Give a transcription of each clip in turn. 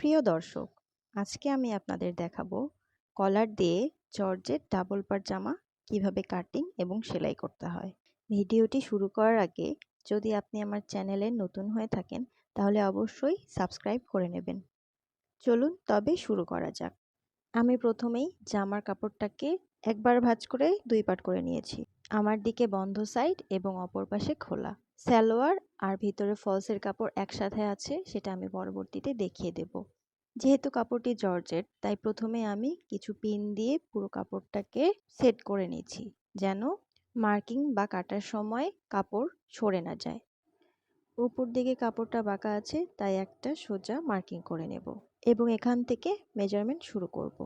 প্রিয় দর্শক, আজকে আমি আপনাদের দেখাবো কলার দিয়ে জর্জের ডাবল পার জামা কীভাবে কাটিং এবং সেলাই করতে হয়। ভিডিওটি শুরু করার আগে যদি আপনি আমার চ্যানেলে নতুন হয়ে থাকেন, তাহলে অবশ্যই সাবস্ক্রাইব করে নেবেন। চলুন তবে শুরু করা যাক। আমি প্রথমেই জামার কাপড়টাকে একবার ভাঁজ করে দুই পাট করে নিয়েছি। আমার দিকে বন্ধ সাইড এবং অপর পাশে খোলা। সালোয়ার আর ভিতরে ফলসের কাপড় একসাথে আছে, সেটা আমি পরবর্তীতে দেখিয়ে দেব। যেহেতু কাপড়টি জর্জেট, তাই প্রথমে আমি কিছু পিন দিয়ে পুরো কাপড়টাকে সেট করে নিচ্ছি, যেন মার্কিং বা কাটার সময় কাপড় সরে না যায়। উপর দিকে কাপড়টা বাঁকা আছে, তাই একটা সোজা মার্কিং করে নেব এবং এখান থেকে মেজারমেন্ট শুরু করব।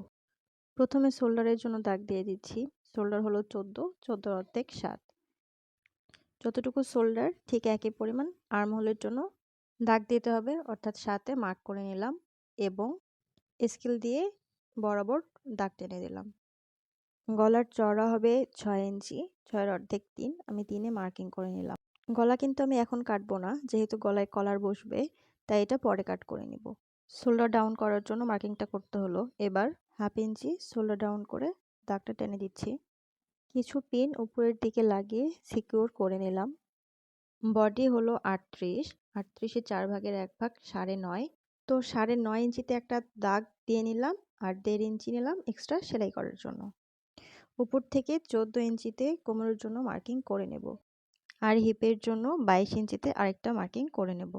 প্রথমে শোল্ডারের জন্য দাগ দিয়ে দিচ্ছি। শোল্ডার হলো চোদ্দ, চোদ্দোর অর্ধেক সাত। যতটুকু শোল্ডার, ঠিক একই পরিমাণ আর্ম হোলের জন্য দাগ দিতে হবে, অর্থাৎ সাথে মার্ক করে নিলাম এবং স্কেল দিয়ে বরাবর দাগ টেনে দিলাম। গলার চড়া হবে ছয় ইঞ্চি, ছয়ের অর্ধেক তিন, আমি তিনে মার্কিং করে নিলাম। গলা কিন্তু আমি এখন কাটবো না, যেহেতু গলায় কলার বসবে, তাই এটা পরে কাট করে নিব। শোল্ডার ডাউন করার জন্য মার্কিংটা করতে হলো। এবার হাফ ইঞ্চি শোল্ডার ডাউন করে দাগটা টেনে দিচ্ছি। কিছু পিন উপরের দিকে লাগিয়ে সিকিউর করে নিলাম। বডি হলো আটত্রিশ, আটত্রিশে চার ভাগের এক ভাগ সাড়ে নয়। তো সাড়ে নয় ইঞ্চিতে একটা দাগ দিয়ে নিলাম আর দেড় ইঞ্চি নিলাম এক্সট্রা সেলাই করার জন্য। উপর থেকে চোদ্দ ইঞ্চিতে কোমরের জন্য মার্কিং করে নেব। আর হিপের জন্য বাইশ ইঞ্চিতে আরেকটা মার্কিং করে নেব।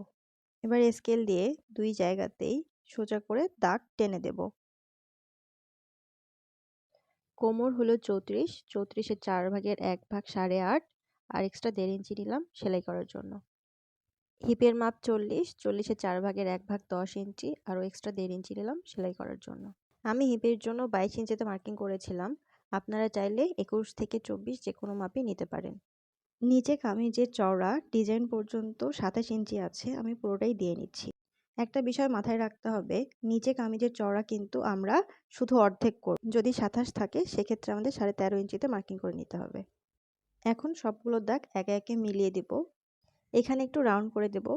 এবার স্কেল দিয়ে দুই জায়গাতেই সোজা করে দাগ টেনে দেব। কোমর হলো চৌত্রিশ চৌত্রিশের চার ভাগের এক ভাগ সাড়ে আট, আর এক্সট্রা দেড় ইঞ্চি নিলাম সেলাই করার জন্য। হিপের মাপ চল্লিশ চল্লিশের চার ভাগের এক ভাগ দশ ইঞ্চি, আরও এক্সট্রা দেড় ইঞ্চি নিলাম সেলাই করার জন্য। আমি হিপের জন্য বাইশ ইঞ্চিতে মার্কিং করেছিলাম। আপনারা চাইলে একুশ থেকে চব্বিশ যে কোনো মাপই নিতে পারেন। নিচে কামিজের চওড়া ডিজাইন পর্যন্ত সাতাশ ইঞ্চি আছে, আমি পুরোটাই দিয়ে নিচ্ছি। একটা বিষয় মাথায় রাখতে হবে, নিচে কামিজের চওড়া কিন্তু আমরা শুধু অর্ধেক করব। যদি সাতাশ থাকে, সেক্ষেত্রে আমাদের সাড়ে তেরো ইঞ্চিতে মার্কিং করে নিতে হবে। এখন সবগুলো দাগ একে একে মিলিয়ে দেব। এখানে একটু রাউন্ড করে দেব।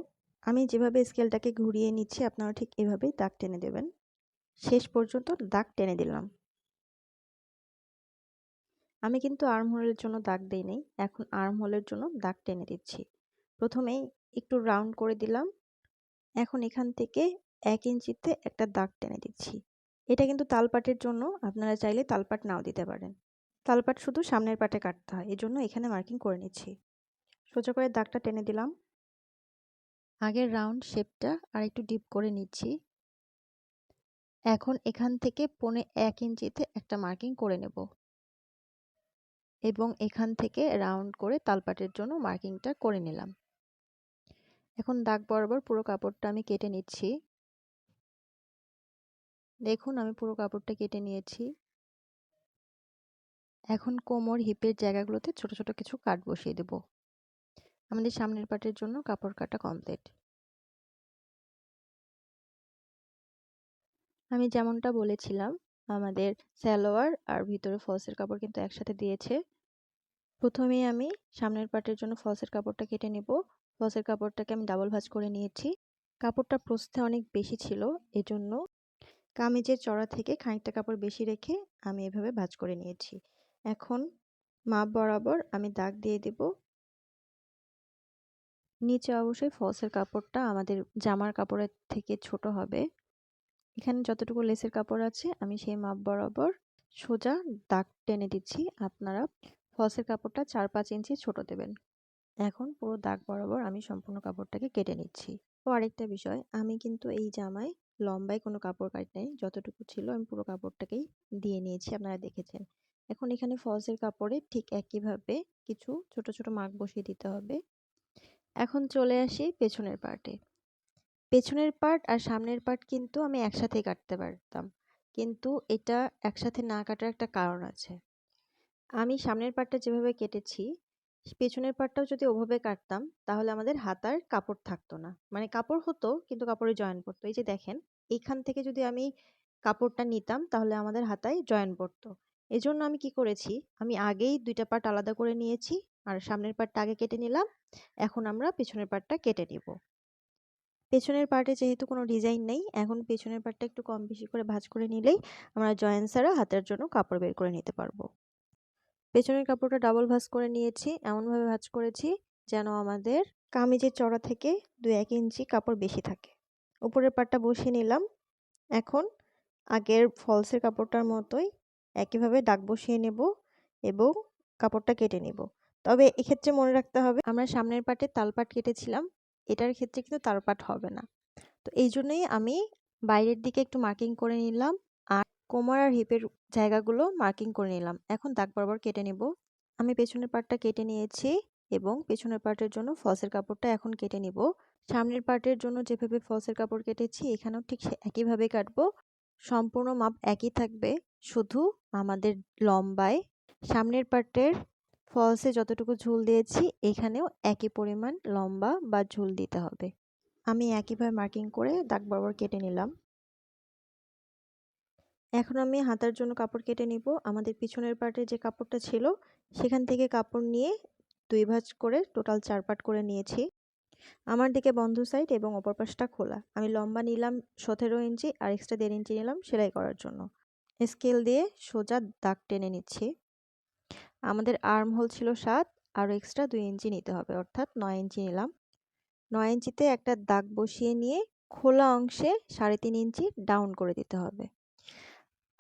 আমি যেভাবে স্কেলটাকে ঘুরিয়ে নিচ্ছি, আপনারা ঠিক এভাবেই দাগ টেনে দেবেন। শেষ পর্যন্ত দাগ টেনে দিলাম। আমি কিন্তু আর্ম হোলের জন্য দাগ দিই নেই এখন আর্ম হোলের জন্য দাগ টেনে দিচ্ছি। প্রথমেই একটু রাউন্ড করে দিলাম। এখন এখান থেকে এক ইঞ্চিতে একটা দাগ টেনে দিচ্ছি। এটা কিন্তু তালপাটের জন্য আপনারা চাইলে তালপাট নাও দিতে পারেন। তালপাট শুধু সামনের পাটে কাটতে হয় এই জন্য এখানে মার্কিং করে নিচ্ছি। সোজা করে দাগটা টেনে দিলাম। আগের রাউন্ড শেপটা আর একটু ডিপ করে নিচ্ছি। এখন এখান থেকে পনে এক ইঞ্চিতে একটা মার্কিং করে নেব। এবং এখান থেকে রাউন্ড করে তালপাটের জন্য মার্কিংটা করে নিলাম। এখন দাগ বরাবর পুরো কাপড়টা আমি কেটে নিচ্ছি। দেখুন, আমি পুরো কাপড়টা কেটে নিয়েছি। এখন কোমর, হিপের জায়গাগুলোতে ছোট ছোট কিছু কাট বসিয়ে দেব। আমাদের সামনের পাটের জন্য কাপড় কাটা কমপ্লিট। আমি যেমনটা বলেছিলাম, আমাদের সালোয়ার আর ভিতরে ফলসের কাপড় কিন্তু একসাথে দিয়েছে। প্রথমেই আমি সামনের পাটের জন্য ফলসের কাপড়টা কেটে নেব। ফলসের কাপড়টাকে আমি ডাবল ভাঁজ করে নিয়েছি। কাপড়টা প্রস্থে অনেক বেশি ছিল, এজন্য কামিজের চড়া থেকে খানিকটা কাপড় বেশি রেখে আমি এভাবে ভাঁজ করে নিয়েছি। এখন মাপ বরাবর আমি দাগ দিয়ে দেব। নিচে অবশ্যই ফলসের কাপড়টা আমাদের জামার কাপড়ের থেকে ছোট হবে। এখানে যতটুকু লেসের কাপড় আছে, আমি সেই মাপ বরাবর সোজা দাগ টেনে দিচ্ছি। আপনারা ফলসের কাপড়টা চার পাঁচ ইঞ্চি ছোট দেবেন। এখন পুরো দাগ বরাবর আমি সম্পূর্ণ কাপড়টাকে কেটে নিচ্ছি। ও আরেকটা বিষয়, আমি কিন্তু এই জামায় লম্বায় কোনো কাপড় কাটি যতটুকু ছিল আমি পুরো কাপড়টাকেই দিয়ে নিয়েছি, আপনারা দেখেছেন। এখন এখানে ফলসের কাপড়ে ঠিক একইভাবে কিছু ছোট ছোট মার্ক বসিয়ে দিতে হবে। এখন চলে আসি পেছনের পার্টে। পেছনের পার্ট আর সামনের পার্ট কিন্তু আমি একসাথেই কাটতে পারতাম। কিন্তু এটা একসাথে না কাটার একটা কারণ আছে। আমি সামনের পার্টটা যেভাবে কেটেছি পেছনের পার্টটাও যদি ওভাবে কাটতাম, তাহলে আমাদের হাতার কাপড় থাকতো না। মানে কাপড় হতো, কিন্তু কাপড়ে জয়েন পড়তো। এই যে দেখেন এইখান থেকে যদি আমি কাপড়টা নিতাম, তাহলে আমাদের হাতায় জয়েন পড়তো। এই জন্য আমি কি করেছি, আমি আগেই দুইটা পার্ট আলাদা করে নিয়েছি, আর সামনের পার্টটা আগে কেটে নিলাম, এখন আমরা পেছনের পার্টটা কেটে নিব। পেছনের পার্টে যেহেতু কোনো ডিজাইন নেই, এখন পেছনের পার্টটা একটু কম বেশি করে ভাঁজ করে নিলেই আমরা জয়েন ছাড়া হাতের জন্য কাপড় বের করে নিতে পারব। পেছনের কাপড়টা ডাবল ভাঁজ করে নিয়েছি, এমনভাবে ভাঁজ করেছি যেন আমাদের কামিজের চড়া থেকে দু এক ইঞ্চি কাপড় বেশি থাকে। উপরের পাটটা বসিয়ে নিলাম। এখন আগের ফলসের কাপড়টার মতোই একইভাবে দাগ বসিয়ে নেব এবং কাপড়টা কেটে নেব। তবে এক্ষেত্রে মনে রাখতে হবে, আমরা সামনের পাটে তালপাট কেটেছিলাম, এটার ক্ষেত্রে কিন্তু তালপাট হবে না। তো এই জন্যই আমি বাইরের দিকে একটু মার্কিং করে নিলাম আর কোমর আর হিপের জায়গাগুলো মার্কিং করে নিলাম। এখন দাগ বরাবর কেটে নেব। আমি পেছনের পাটটা কেটে নিয়েছি এবং পেছনের পার্টের জন্য ফলসের কাপড়টা এখন কেটে নিব। সামনের পার্টের জন্য যেভাবে ফলসের কাপড় কেটেছি, এখানেও ঠিক একইভাবে কাটবো। সম্পূর্ণ মাপ একই থাকবে, শুধু আমাদের লম্বায়। সামনের পার্টের ফলসে যতটুকু ঝুল দিয়েছি, এখানেও একই পরিমাণ লম্বা বা ঝুল দিতে হবে। আমি একইভাবে মার্কিং করে দাগ বরাবর কেটে নিলাম। এখন আমি হাতার জন্য কাপড় কেটে নিব। আমাদের পিছনের পার্টে যে কাপড়টা ছিল, সেখান থেকে কাপড় নিয়ে দুই ভাঁজ করে টোটাল চার পাট করে নিয়েছি। আমার দিকে বন্ধ সাইড এবং অপর পাশটা খোলা। আমি লম্বা নিলাম সতেরো ইঞ্চি আর এক্সট্রা দেড় ইঞ্চি নিলাম সেলাই করার জন্য। স্কেল দিয়ে সোজা দাগ টেনে নিচ্ছি। আমাদের আর্ম হোল ছিল সাত, আরও এক্সট্রা দুই ইঞ্চি নিতে হবে, অর্থাৎ নয় ইঞ্চি নিলাম। নয় ইঞ্চিতে একটা দাগ বসিয়ে নিয়ে খোলা অংশে সাড়ে তিন ইঞ্চি ডাউন করে দিতে হবে।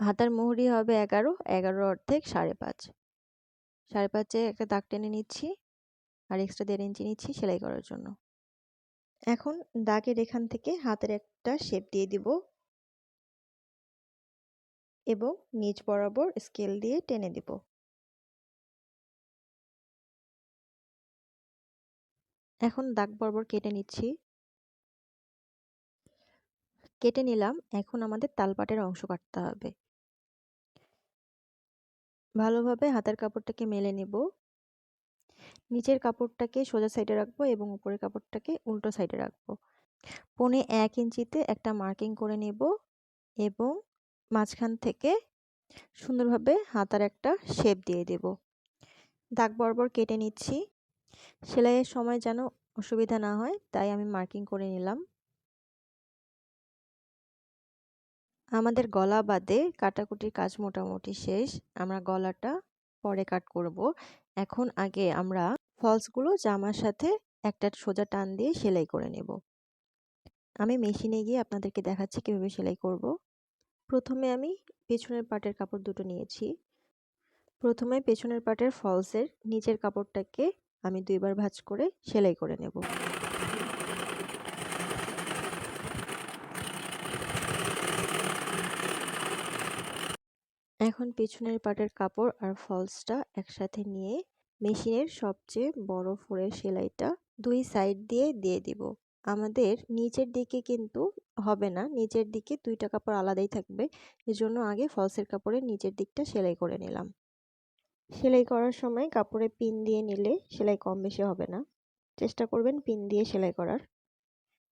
হাতার মুহুরি হবে এগারো এগারো অর্ধেক সাড়ে পাঁচ। সাড়ে পাঁচে একটা দাগ টেনে নিচ্ছি আর এক্সট্রা দেড় ইঞ্চি নিচ্ছি সেলাই করার জন্য। এখন দাগের এখান থেকে হাতের একটা শেপ দিয়ে দিব এবং নিচ বরাবর স্কেল দিয়ে টেনে দিব। এখন দাগ বরাবর কেটে নিচ্ছি। কেটে নিলাম, এখন আমাদের তালপাটের অংশ কাটতে হবে। ভালোভাবে হাতের কাপড়টাকে মেলে নেব। নিচের কাপড়টাকে সোজা সাইডে রাখব এবং উপরের কাপড়টাকে উল্টো সাইডে রাখব। পনে এক ইঞ্চিতে একটা মার্কিং করে নেব এবং মাঝখান থেকে সুন্দরভাবে হাতার একটা শেপ দিয়ে দেব। দাগ বরাবর কেটে নিচ্ছি। সেলাইয়ের সময় যেন অসুবিধা না হয়, তাই আমি মার্কিং করে নিলাম। আমাদের গলা বাদে কাটাকুটির কাজ মোটামুটি শেষ। আমরা গলাটা পরে কাট করব। এখন আগে আমরা ফলসগুলো জামার সাথে একটা সোজা টান দিয়ে সেলাই করে নেব। আমি মেশিনে গিয়ে আপনাদেরকে দেখাচ্ছি কীভাবে সেলাই করব। প্রথমে আমি পেছনের পাটের কাপড় দুটো নিয়েছি। প্রথমে পেছনের পাটের ফলসের নিচের কাপড়টাকে আমি দুইবার ভাঁজ করে সেলাই করে নেব। এখন পেছনের পাটের কাপড় আর ফলসটা একসাথে নিয়ে মেশিনের সবচেয়ে বড় ফোরের সেলাইটা দুই সাইড দিয়ে দিয়ে দিব। আমাদের নিচের দিকে কিন্তু হবে না, নিচের দিকে দুইটা কাপড় আলাদাই থাকবে। এজন্য আগে ফলসের কাপড়ের নিচের দিকটা সেলাই করে নিলাম। সেলাই করার সময় কাপড়ে পিন দিয়ে নিলে সেলাই কম বেশি হবে না। চেষ্টা করবেন পিন দিয়ে সেলাই করার।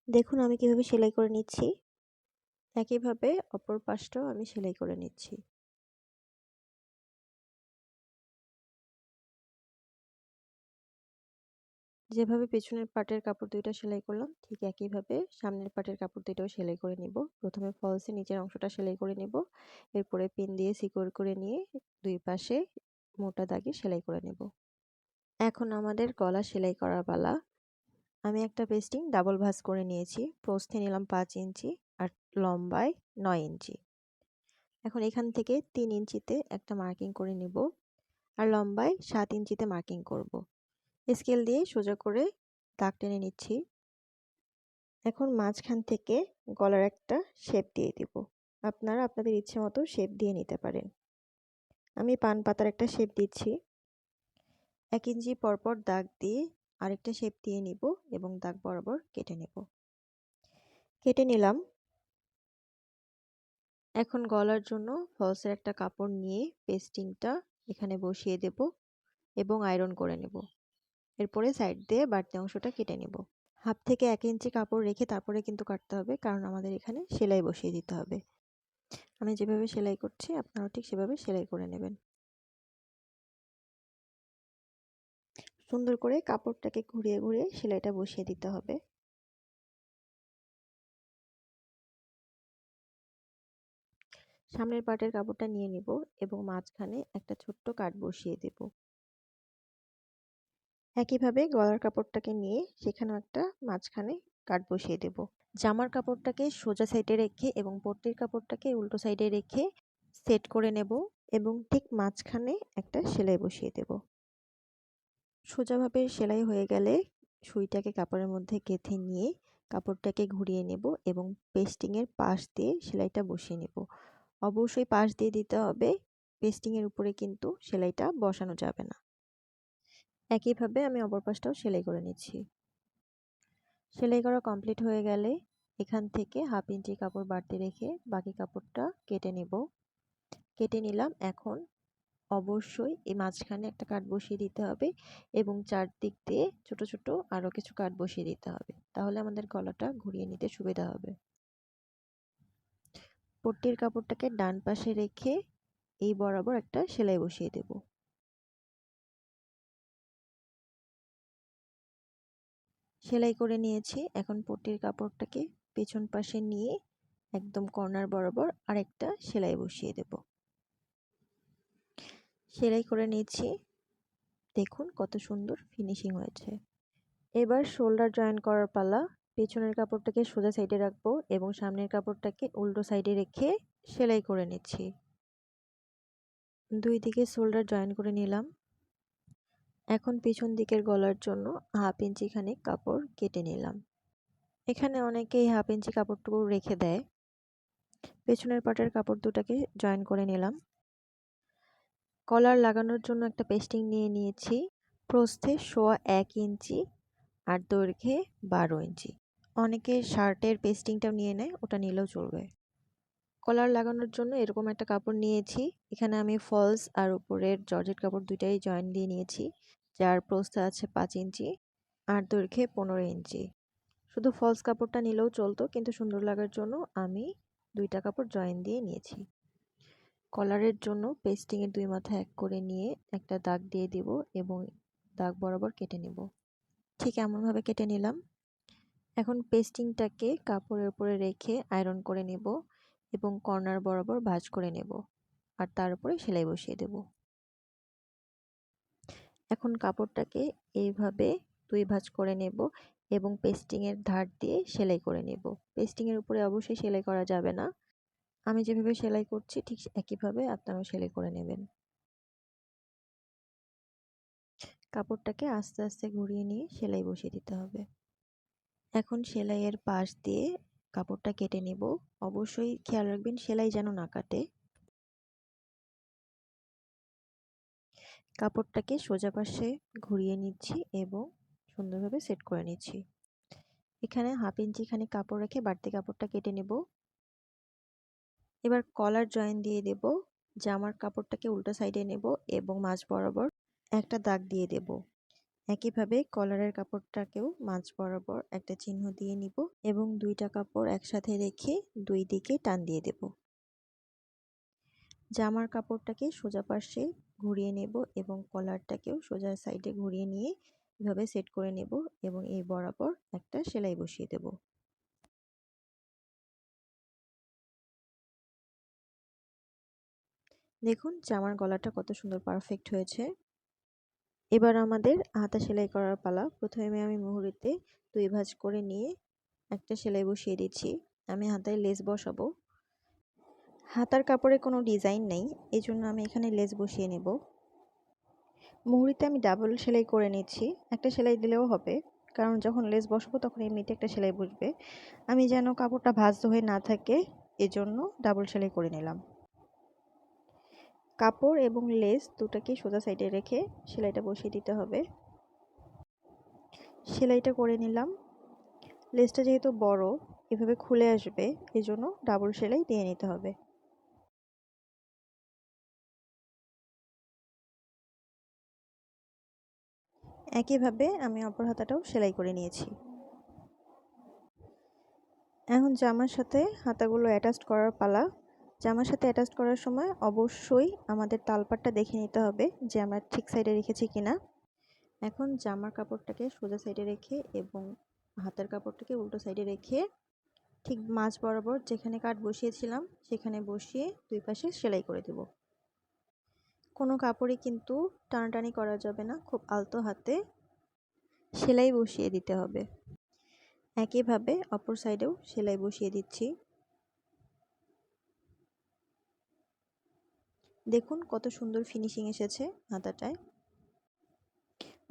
দেখুন আমি কীভাবে সেলাই করে নিচ্ছি। একইভাবে অপর পাশটাও আমি সেলাই করে নিচ্ছি। যেভাবে পেছনের পাটের কাপড় দুইটা সেলাই করলাম, ঠিক একইভাবে সামনের পাটের কাপড় দুইটাও সেলাই করে নিব। প্রথমে ফলসে নিচের অংশটা সেলাই করে নিব। এরপরে পিন দিয়ে সিকিউর করে নিয়ে দুই পাশে মোটা দাগে সেলাই করে নেব। এখন আমাদের গলা সেলাই করার পালা। আমি একটা পেস্টিং ডাবল ভাঁজ করে নিয়েছি। প্রস্থে নিলাম পাঁচ ইঞ্চি আর লম্বায় নয় ইঞ্চি। এখন এখান থেকে তিন ইঞ্চিতে একটা মার্কিং করে নেব। আর লম্বায় সাত ইঞ্চিতে মার্কিং করব। স্কেল দিয়ে সোজা করে দাগ টেনে নিচ্ছি। এখন মাঝখান থেকে গলার একটা শেপ দিয়ে দিব। আপনারা আপনাদের ইচ্ছে মতো শেপ দিয়ে নিতে পারেন। আমি পান পাতার একটা শেপ দিচ্ছি। এক ইঞ্চি পরপর দাগ দিয়ে আরেকটা শেপ দিয়ে নিব এবং দাগ বরাবর কেটে নেব। কেটে নিলাম। এখন গলার জন্য ফলসের একটা কাপড় নিয়ে পেস্টিংটা এখানে বসিয়ে দেব এবং আয়রন করে নেব। এরপরে সাইড দিয়ে বাড়তি অংশটা কেটে নেব। হাফ থেকে এক ইঞ্চি কাপড় রেখে তারপরে কিন্তু কাটতে হবে, কারণ আমাদের এখানে সেলাই বসিয়ে দিতে হবে। আমি যেভাবে সেলাই করছি, আপনারাও ঠিক সেভাবে সেলাই করে নেবেন। সুন্দর করে কাপড়টাকে ঘুরিয়ে ঘুরিয়ে সেলাইটা বসিয়ে দিতে হবে। সামনের পাটের কাপড়টা নিয়ে নিব এবং মাঝখানে একটা ছোট্ট কাট বসিয়ে দেব। একইভাবে গলার কাপড়টাকে নিয়ে সেখানেও একটা মাঝখানে কাট বসিয়ে দেব। জামার কাপড়টাকে সোজা সাইডে রেখে এবং পট্টির কাপড়টাকে উল্টো সাইডে রেখে সেট করে নেব এবং ঠিক মাঝখানে একটা সেলাই বসিয়ে দেব। সোজাভাবে সেলাই হয়ে গেলে সুইটাকে কাপড়ের মধ্যে গেঁথে নিয়ে কাপড়টাকে ঘুরিয়ে নেব এবং পেস্টিংয়ের পাশ দিয়ে সেলাইটা বসিয়ে নেব। অবশ্যই পাশ দিয়ে দিতে হবে পেস্টিংয়ের উপরে কিন্তু সেলাইটা বসানো যাবে না। একইভাবে আমি অপর পাশটাও সেলাই করে নিচ্ছি। সেলাই করা কমপ্লিট হয়ে গেলে এখান থেকে হাফ ইঞ্চি কাপড় বাড়তি রেখে বাকি কাপড়টা কেটে নেব। কেটে নিলাম এখন অবশ্যই এই মাঝখানে একটা কাঠ বসিয়ে দিতে হবে এবং চারদিক দিয়ে ছোট ছোট আরও কিছু কাঠ বসিয়ে দিতে হবে। তাহলে আমাদের গলাটা ঘুরিয়ে নিতে সুবিধা হবে। পট্টির কাপড়টাকে ডান পাশে রেখে এই বরাবর একটা সেলাই বসিয়ে দেব। সেলাই করে নিয়েছি। এখন পট্টির কাপড়টাকে পেছন পাশে নিয়ে একদম কর্নার বরাবর আরেকটা সেলাই বসিয়ে দেব। সেলাই করে নিয়েছি দেখুন কত সুন্দর ফিনিশিং হয়েছে। এবার শোল্ডার জয়েন করার পালা। পেছনের কাপড়টাকে সোজা সাইডে রাখব এবং সামনের কাপড়টাকে উল্টো সাইডে রেখে সেলাই করে নিচ্ছি। দুই দিকে শোল্ডার জয়েন করে নিলাম। এখন পিছন দিকের গলার জন্য হাফ ইঞ্চি খানিক কাপড় কেটে নিলাম। এখানে অনেকেই হাফ ইঞ্চি কাপড়টুকু রেখে দেয়। পেছনের পাটের কাপড় দুটাকে জয়েন করে নিলাম। কলার লাগানোর জন্য একটা পেস্টিং নিয়ে নিয়েছি। প্রস্থে সোয়া এক ইঞ্চি আর দৈর্ঘ্যে বারো ইঞ্চি। অনেকে শার্টের পেস্টিংটাও নিয়ে নেয়, ওটা নিলেও চলবে। কলার লাগানোর জন্য এরকম একটা কাপড় নিয়েছি। এখানে আমি ফলস আর উপরের জর্জেট কাপড় দুইটাই জয়েন দিয়ে নিয়েছি, যার প্রস্থ আছে পাঁচ ইঞ্চি আর দৈর্ঘ্যে পনেরো ইঞ্চি। শুধু ফলস কাপড়টা নিলেও চলতো, কিন্তু সুন্দর লাগার জন্য আমি দুইটা কাপড় জয়েন দিয়ে নিয়েছি। কলারের জন্য পেস্টিংয়ের দুই মাথা এক করে নিয়ে একটা দাগ দিয়ে দিব এবং দাগ বরাবর কেটে নেব। ঠিক এমনভাবে কেটে নিলাম। এখন পেস্টিংটাকে কাপড়ের উপরে রেখে আয়রন করে নেব। এবং কর্নার বরাবর ভাঁজ করে নেব আর তার উপরে সেলাই বসিয়ে দেব। এখন কাপড়টাকে এইভাবে দুই ভাঁজ করে নেব এবং পেস্টিংয়ের ধার দিয়ে সেলাই করে নেব। পেস্টিংয়ের উপরে অবশ্যই সেলাই করা যাবে না। আমি যেভাবে সেলাই করছি ঠিক একইভাবে আপনারাও সেলাই করে নেবেন। কাপড়টাকে আস্তে আস্তে ঘুরিয়ে নিয়ে সেলাই বসিয়ে দিতে হবে। এখন সেলাইয়ের পাশ দিয়ে কাপড়টা কেটে নেব। অবশ্যই খেয়াল রাখবেন সেলাই যেন না কাটে। কাপড়টাকে সোজা পাশে ঘুরিয়ে নিচ্ছি এবং সুন্দরভাবে সেট করে নিচ্ছি। এখানে হাফ ইঞ্চি খানি কাপড় রেখে বাড়তি কাপড়টা কেটে নেব। এবার কলার জয়েন দিয়ে দেব। জামার কাপড়টাকে উল্টো সাইডে নেব এবং মাঝ বরাবর একটা দাগ দিয়ে দেব। একইভাবে কলারের কাপড়টাকেও মাঝ বরাবর একটা চিহ্ন দিয়ে নিব এবং দুইটা কাপড় একসাথে রেখে দুই দিকে টান দিয়ে দেব। জামার কাপড়টাকে সোজা পাশে ঘুরিয়ে নেব এবং কলারটাকেও সোজা সাইডে ঘুরিয়ে নিয়ে এভাবে সেট করে নেব এবং এই বরাবর একটা সেলাই বসিয়ে দেব। দেখুন, জামার গলাটা কত সুন্দর পারফেক্ট হয়েছে। এবার আমাদের হাতা সেলাই করার পালা। প্রথমে আমি মুহুরিতে দুই ভাঁজ করে নিয়ে একটা সেলাই বসিয়ে দিচ্ছি। আমি হাতায় লেস বসাবো। হাতার কাপড়ে কোনো ডিজাইন নেই এই জন্য আমি এখানে লেস বসিয়ে নেব। মুহুরিতে আমি ডাবল সেলাই করে নিচ্ছি। একটা সেলাই দিলেও হবে, কারণ যখন লেস বসাবো তখন এমনিতে একটা সেলাই বসবে। আমি যেন কাপড়টা ভাজ হয়ে না থাকে, এজন্য ডাবল সেলাই করে নিলাম। কাপড় এবং লেস দুটাকে সোজা সাইডে রেখে সেলাইটা বসিয়ে দিতে হবে। সেলাইটা করে নিলাম। লেসটা যেহেতু বড়, এভাবে খুলে আসবে, এজন্য ডাবল সেলাই দিয়ে নিতে হবে। একইভাবে আমি অপর হাতাটাও সেলাই করে নিয়েছি। এখন জামার সাথে হাতাগুলো অ্যাটাচ করার পালা জামার সাথে অ্যাটাচ করার সময় অবশ্যই আমাদের তালপাটটা দেখে নিতে হবে যে আমরা ঠিক সাইডে রেখেছি কিনা। এখন জামার কাপড়টাকে সোজা সাইডে রেখে এবং হাতের কাপড়টাকে উল্টো সাইডে রেখে ঠিক মাঝ বরাবর যেখানে কাট বসিয়েছিলাম সেখানে বসিয়ে দুই পাশে সেলাই করে দেব। কোনো কাপড়ে কিন্তু টানাটানি করা যাবে না, খুব আলতো হাতে সেলাই বসিয়ে দিতে হবে। একইভাবে অপর সাইডেও সেলাই বসিয়ে দিচ্ছি। দেখুন কত সুন্দর ফিনিশিং এসেছে হাতাটায়।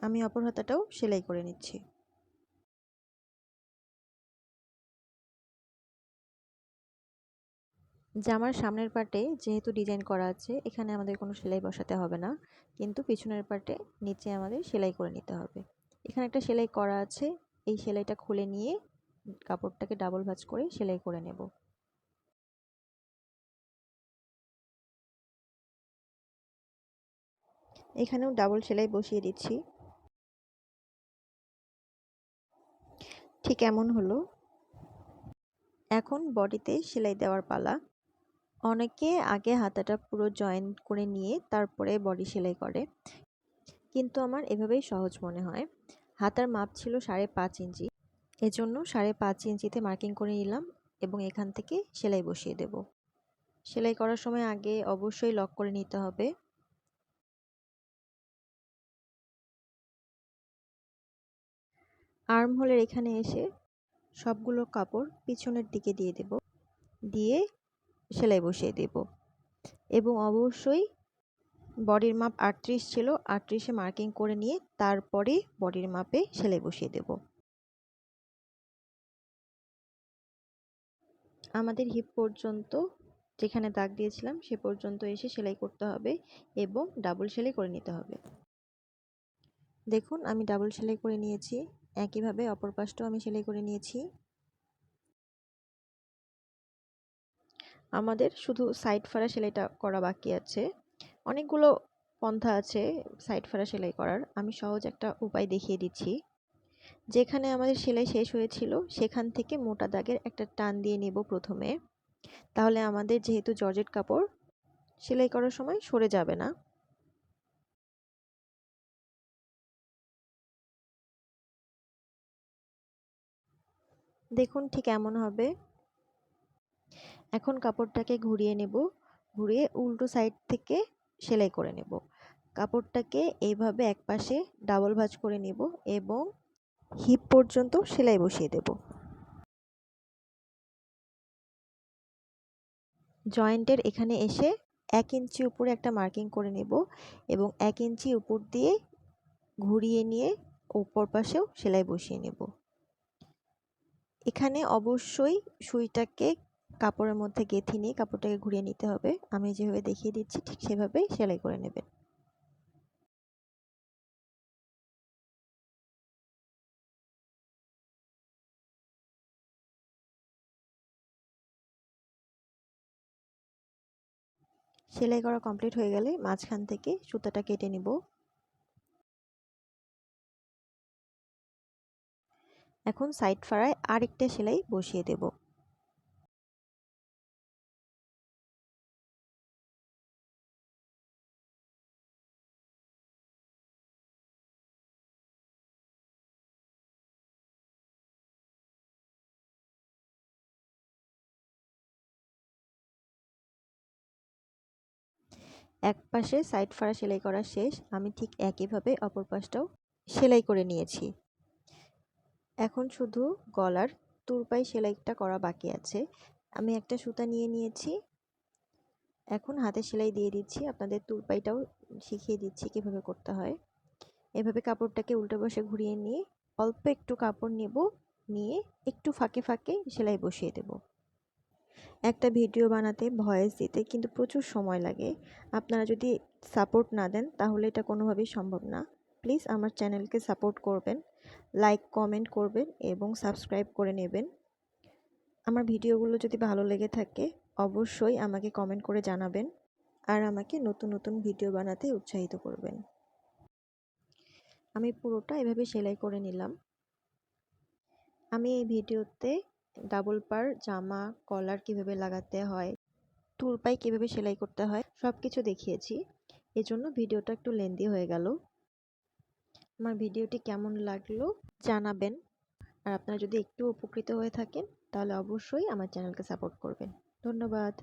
আমি অপর হাতাটাও সেলাই করে নিচ্ছি। জামার সামনের পার্টে যেহেতু ডিজাইন করা আছে, এখানে আমাদের কোনো সেলাই বসাতে হবে না। কিন্তু পিছনের পার্টে নিচে আমাদের সেলাই করে নিতে হবে। এখানে একটা সেলাই করা আছে, এই সেলাইটা খুলে নিয়ে কাপড়টাকে ডাবল ভাঁজ করে সেলাই করে নেব। এখানেও ডাবল সেলাই বসিয়ে দিচ্ছি। ঠিক এমন হলো। এখন বডিতে সেলাই দেওয়ার পালা। অনেকে আগে হাতাটা পুরো জয়েন করে নিয়ে তারপরে বডি সেলাই করে। কিন্তু আমার এভাবেই সহজ মনে হয়। হাতার মাপ ছিল সাড়ে পাঁচ ইঞ্চি। এজন্য সাড়ে পাঁচ ইঞ্চিতে মার্কিং করে নিলাম এবং এখান থেকে সেলাই বসিয়ে দেব। সেলাই করার সময় আগে অবশ্যই লক করে নিতে হবে। আর্ম হোলের এখানে এসে সবগুলো কাপড় পিছনের দিকে দিয়ে দেব, দিয়ে সেলাই বসিয়ে দেব। এবং অবশ্যই বডির মাপ আটত্রিশ ছিল, আটত্রিশে মার্কিং করে নিয়ে তারপরে বডির মাপে সেলাই বসিয়ে দেব। আমাদের হিপ পর্যন্ত যেখানে দাগ দিয়েছিলাম সে পর্যন্ত এসে সেলাই করতে হবে এবং ডাবল সেলাই করে নিতে হবে। দেখুন, আমি ডাবল সেলাই করে নিয়েছি। একইভাবে অপর পাশটাও আমি সেলাই করে নিয়েছি। আমাদের শুধু সাইড ফাড়া সেলাইটা করা বাকি আছে। অনেকগুলো পন্থা আছে সাইড ফাড়া সেলাই করার। আমি সহজ একটা উপায় দেখিয়ে দিচ্ছি। যেখানে আমাদের সেলাই শেষ হয়েছিল, সেখান থেকে মোটা দাগের একটা টান দিয়ে নেব প্রথমে। তাহলে আমাদের যেহেতু জর্জেট কাপড়, সেলাই করার সময় সরে যাবে না। দেখুন ঠিক এমন হবে। এখন কাপড়টাকে ঘুরিয়ে নেব। ঘুরিয়ে উল্টো সাইড থেকে সেলাই করে নেব। কাপড়টাকে এইভাবে একপাশে ডাবল ভাঁজ করে নেব এবং হিপ পর্যন্ত সেলাই বসিয়ে দেব। জয়েন্টের এখানে এসে এক ইঞ্চি উপরে একটা মার্কিং করে নেব এবং এক ইঞ্চি উপর দিয়ে ঘুরিয়ে নিয়ে ওপর পাশেও সেলাই বসিয়ে নেব। এখানে অবশ্যই সুইটাকে কাপড়ের মধ্যে গেঁথে নিয়ে কাপড়টাকে ঘুরিয়ে নিতে হবে। আমি যেভাবে দেখিয়ে দিচ্ছি, ঠিক সেভাবে সেলাই করে নেবেন। সেলাই করা কমপ্লিট হয়ে গেলে মাঝখান থেকে সুতাটা কেটে নিব। এখন সাইড ফাড়ায় আরেকটা সেলাই বসিয়ে দেব। এক পাশে সাইড ফাড়া সেলাই করা শেষ। আমি ঠিক একইভাবে অপর পাশটাও সেলাই করে নিয়েছি। এখন শুধু গলার তুরপাই সেলাইটা করা বাকি আছে। আমি একটা সুতা নিয়ে নিয়েছি। এখন হাতে সেলাই দিয়ে দিচ্ছি। আপনাদের তুরপাইটাও শিখিয়ে দিচ্ছি কীভাবে করতে হয়। এভাবে কাপড়টাকে উল্টো বসে ঘুরিয়ে নিয়ে, অল্প একটু কাপড় নেব, নিয়ে একটু ফাঁকে ফাঁকে সেলাই বসিয়ে দেব। একটা ভিডিও বানাতে ভয়েস দিতে কিন্তু প্রচুর সময় লাগে। আপনারা যদি সাপোর্ট না দেন, তাহলে এটা কোনোভাবেই সম্ভব না। প্লিজ আমার চ্যানেলকে সাপোর্ট করবেন, লাইক, কমেন্ট করবেন এবং সাবস্ক্রাইব করে নেবেন। আমার ভিডিওগুলো যদি ভালো লেগে থাকে, অবশ্যই আমাকে কমেন্ট করে জানাবেন আর আমাকে নতুন নতুন ভিডিও বানাতে উৎসাহিত করবেন। আমি পুরোটা এভাবে সেলাই করে নিলাম। আমি এই ভিডিওতে ডাবল পার জামা কলার কীভাবে লাগাতে হয় তুরপাই কীভাবে সেলাই করতে হয় সব কিছু দেখিয়েছি। এজন্য ভিডিওটা একটু লেন্দি হয়ে গেল। আমার ভিডিওটি কেমন লাগল জানাবেন। আর আপনারা যদি একটু উপকৃত হয়ে থাকেন, তাহলে অবশ্যই আমার চ্যানেলকে সাপোর্ট করবেন। ধন্যবাদ।